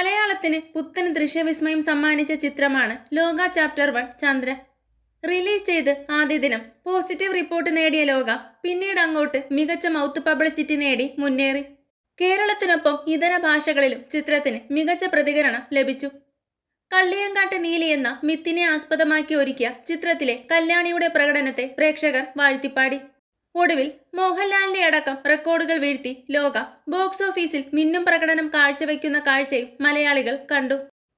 മലയാളത്തിന് പുത്തൻ ദൃശ്യവിസ്മയം സമ്മാനിച്ച ചിത്രമാണ് ലോക ചാപ്റ്റർ വൺ ചന്ദ്ര റിലീസ് ചെയ്ത് ആദ്യ ദിനം പോസിറ്റീവ് റിപ്പോർട്ട് നേടിയ ലോക പിന്നീട് അങ്ങോട്ട് മികച്ച മൗത്ത് പബ്ലിസിറ്റി നേടി മുന്നേറി. കേരളത്തിനൊപ്പം ഇതര ഭാഷകളിലും ചിത്രത്തിന് മികച്ച പ്രതികരണം ലഭിച്ചു. കള്ളിയങ്കാട്ട് നീലി എന്ന മിത്തിനെ ആസ്പദമാക്കി ഒരുക്കിയ ചിത്രത്തിലെ കല്യാണിയുടെ പ്രകടനത്തെ പ്രേക്ഷകർ വാഴ്ത്തിപ്പാടി. ഒടുവിൽ മോഹൻലാലിന്റെ അടക്കം റെക്കോർഡുകൾ വീഴ്ത്തി ലോക ബോക്സ് ഓഫീസിൽ മിന്നും പ്രകടനം കാഴ്ചവെക്കുന്ന കാഴ്ചയും മലയാളികൾ കണ്ടു.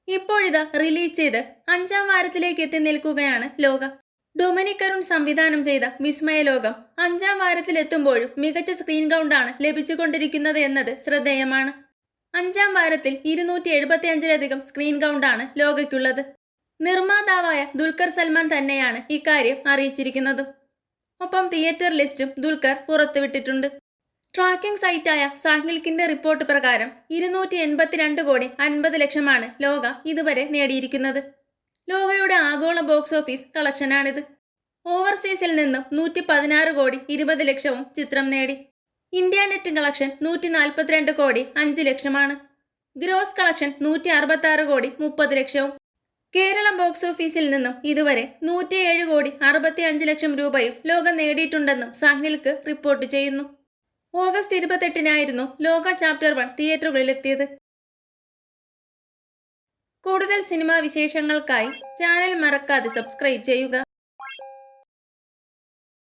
ഇപ്പോഴിതാ റിലീസ് ചെയ്ത് അഞ്ചാം വാരത്തിലേക്ക് എത്തി നിൽക്കുകയാണ് ലോക. ഡൊമിനിക് അരുൺ സംവിധാനം ചെയ്ത വിസ്മയ ലോകം അഞ്ചാം വാരത്തിലെത്തുമ്പോഴും മികച്ച സ്ക്രീൻ കൗണ്ടാണ് ലഭിച്ചുകൊണ്ടിരിക്കുന്നത് എന്നത് ശ്രദ്ധേയമാണ്. അഞ്ചാം വാരത്തിൽ ഇരുന്നൂറ്റി എഴുപത്തി അഞ്ചിലധികം സ്ക്രീൻ കൗണ്ടാണ് ലോകയ്ക്കുള്ളത്. നിർമ്മാതാവായ ദുൽഖർ സൽമാൻ തന്നെയാണ് ഇക്കാര്യം അറിയിച്ചിരിക്കുന്നതും. ഒപ്പം തിയേറ്റർ ലിസ്റ്റും ദുൽഖർ പുറത്തുവിട്ടിട്ടുണ്ട്. ട്രാക്കിംഗ് സൈറ്റായ സാഹ്നിൽക്കിന്റെ റിപ്പോർട്ട് പ്രകാരം ഇരുന്നൂറ്റി എൺപത്തിരണ്ട് കോടി അൻപത് ലക്ഷമാണ് ലോക ഇതുവരെ നേടിയിരിക്കുന്നത്. ലോകയുടെ ആഗോള ബോക്സ് ഓഫീസ് കളക്ഷനാണിത്. ഓവർസീസിൽ നിന്നും നൂറ്റി പതിനാറ് കോടി ഇരുപത് ലക്ഷവും ചിത്രം നേടി. ഇന്ത്യ നെറ്റ് കളക്ഷൻ നൂറ്റി നാൽപ്പത്തിരണ്ട് കോടി അഞ്ച് ലക്ഷമാണ്. ഗ്രോസ് കളക്ഷൻ നൂറ്റി അറുപത്തി ആറ് കോടി മുപ്പത് ലക്ഷവും കേരള ബോക്സ് ഓഫീസിൽ നിന്നും ഇതുവരെ നൂറ്റിയേഴ് കോടി അറുപത്തി അഞ്ച് ലക്ഷം രൂപയും ലോകം നേടിയിട്ടുണ്ടെന്നും സാഗ്നിൽക്ക് റിപ്പോർട്ട് ചെയ്യുന്നു. ഓഗസ്റ്റ് ഇരുപത്തെട്ടിനായിരുന്നു ലോക ചാപ്റ്റർ വൺ തിയേറ്ററുകളിലെത്തിയത്. കൂടുതൽ സിനിമാ വിശേഷങ്ങൾക്കായി ചാനൽ മറക്കാതെ സബ്സ്ക്രൈബ് ചെയ്യുക.